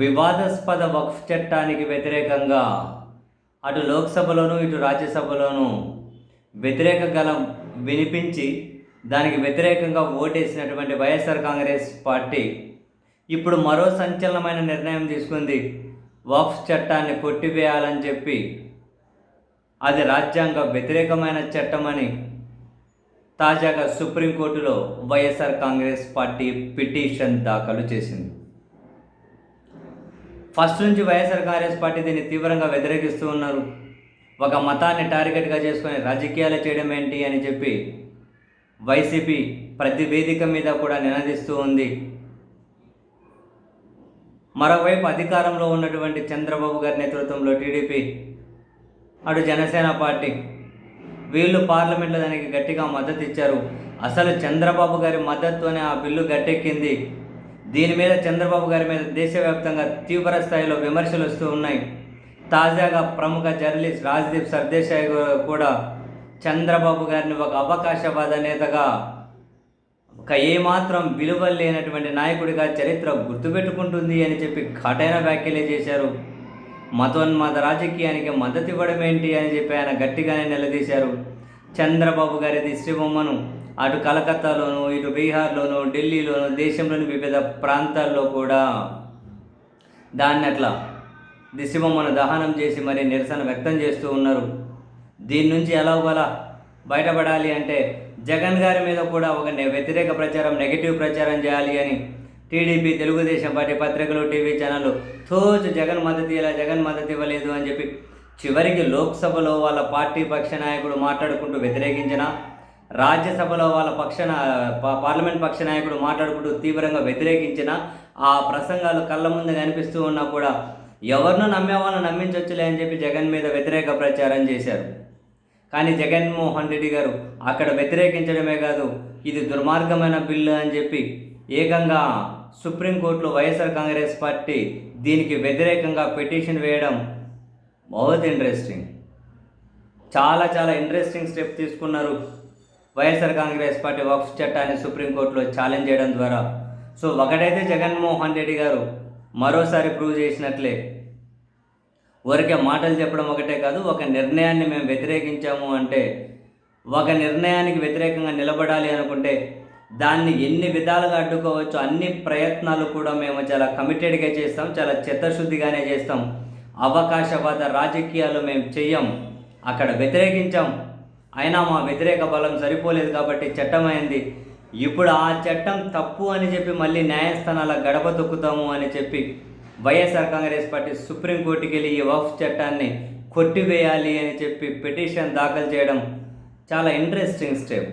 వివాదాస్పద వక్ఫ్ చట్టానికి వ్యతిరేకంగా అటు లోక్సభలోను ఇటు రాజ్యసభలోను వ్యతిరేక గలం వినిపించి దానికి వ్యతిరేకంగా ఓటేసినటువంటి వైఎస్ఆర్ కాంగ్రెస్ పార్టీ ఇప్పుడు మరో సంచలనమైన నిర్ణయం తీసుకుంది. వక్ఫ్ చట్టాన్ని కొట్టివేయాలని చెప్పి అది రాజ్యాంగ వ్యతిరేకమైన చట్టమని తాజాగా సుప్రీంకోర్టులో వైఎస్ఆర్ కాంగ్రెస్ పార్టీ పిటిషన్ దాఖలు చేసింది. ఫస్ట్ నుంచి వైఎస్ఆర్ కాంగ్రెస్ పార్టీ దీన్ని తీవ్రంగా వ్యతిరేకిస్తూ ఉన్నారు. ఒక మతాన్ని టార్గెట్గా చేసుకొని రాజకీయాలు చేయడం ఏంటి అని చెప్పి వైసీపీ ప్రతి వేదిక మీద కూడా నినదిస్తూ ఉంది. మరోవైపు అధికారంలో ఉన్నటువంటి చంద్రబాబు గారి నేతృత్వంలో టీడీపీ అటు జనసేన పార్టీ వీళ్ళు పార్లమెంట్లో దానికి గట్టిగా మద్దతు ఇచ్చారు. అసలు చంద్రబాబు గారి మద్దతుతోనే ఆ బిల్లు గట్టెక్కింది. దీని మీద చంద్రబాబు గారి మీద దేశవ్యాప్తంగా తీవ్ర స్థాయిలో విమర్శలు వస్తూ ఉన్నాయి. తాజాగా ప్రముఖ జర్నలిస్ట్ రాజ్దీప్ సర్దేశాయ్ కూడా చంద్రబాబు గారిని ఒక అవకాశవాద నేతగా ఒక ఏమాత్రం విలువ లేనటువంటి నాయకుడిగా చరిత్ర గుర్తుపెట్టుకుంటుంది అని చెప్పి ఘటైన వ్యాఖ్యలే చేశారు. మతోన్మాద రాజకీయానికి మద్దతు ఇవ్వడం ఏంటి అని చెప్పి ఆయన గట్టిగానే నిలదీశారు. చంద్రబాబు గారి దిష్టిబొమ్మను అటు కలకత్తాలోను ఇటు బీహార్లోను ఢిల్లీలోను దేశంలోని వివిధ ప్రాంతాల్లో కూడా దాన్ని అట్లా దిశబొమ్మను దహనం చేసి మరి నిరసన వ్యక్తం చేస్తూ ఉన్నారు. దీని నుంచి ఎలాగోలా బయటపడాలి అంటే జగన్ గారి మీద కూడా ఒక వ్యతిరేక ప్రచారం నెగిటివ్ ప్రచారం చేయాలి అని టీడీపీ తెలుగుదేశం పార్టీ పత్రికలు టీవీ ఛానళ్ళు తోచు జగన్ మద్దతు ఇలా జగన్ మద్దతు ఇవ్వలేదు అని చెప్పి చివరికి లోక్సభలో వాళ్ళ పార్టీ పక్ష నాయకుడు మాట్లాడుకుంటూ వ్యతిరేకించిన రాజ్యసభలో వాళ్ళ పక్ష పార్లమెంట్ పక్ష నాయకుడు మాట్లాడుకుంటూ తీవ్రంగా వ్యతిరేకించిన ఆ ప్రసంగాలు కళ్ళ ముందు కనిపిస్తూ ఉన్నా కూడా ఎవరినో నమ్మేవాళ్ళని నమ్మించవచ్చులే అని చెప్పి జగన్ మీద వ్యతిరేక ప్రచారం చేశారు. కానీ జగన్మోహన్ రెడ్డి గారు అక్కడ వ్యతిరేకించడమే కాదు ఇది దుర్మార్గమైన బిల్లు అని చెప్పి ఏకంగా సుప్రీంకోర్టులో వైఎస్ఆర్ కాంగ్రెస్ పార్టీ దీనికి వ్యతిరేకంగా పిటిషన్ వేయడం బహుత్ ఇంట్రెస్టింగ్ చాలా చాలా ఇంట్రెస్టింగ్ స్టెప్ తీసుకున్నారు. వైఎస్ఆర్ కాంగ్రెస్ పార్టీ వక్ఫ్ చట్టాన్ని సుప్రీంకోర్టులో ఛాలెంజ్ చేయడం ద్వారా. సో ఒకటైతే జగన్మోహన్ రెడ్డి గారు మరోసారి ప్రూవ్ చేసినట్లే. ఊరికే మాటలు చెప్పడం ఒకటే కాదు ఒక నిర్ణయాన్ని మేము వ్యతిరేకించాము అంటే ఒక నిర్ణయానికి వ్యతిరేకంగా నిలబడాలి అనుకుంటే దాన్ని ఎన్ని విధాలుగా అడ్డుకోవచ్చు అన్ని ప్రయత్నాలు కూడా మేము చాలా కమిటెడ్గా చేస్తాం చాలా చిత్తశుద్ధిగానే చేస్తాం. అవకాశవాద రాజకీయాలు మేము చెయ్యం. అక్కడ వ్యతిరేకించాం. అయినా మా వ్యతిరేక బలం సరిపోలేదు కాబట్టి చట్టం అయింది ఇప్పుడు ఆ చట్టం తప్పు అని చెప్పి మళ్ళీ న్యాయస్థానాల గడప తొక్కుతాము అని చెప్పి వైఎస్ఆర్ కాంగ్రెస్ పార్టీ సుప్రీంకోర్టుకి వెళ్ళి ఈ వఫ్ చట్టాన్ని కొట్టివేయాలి అని చెప్పి పిటిషన్ దాఖలు చేయడం చాలా ఇంట్రెస్టింగ్ స్టెప్.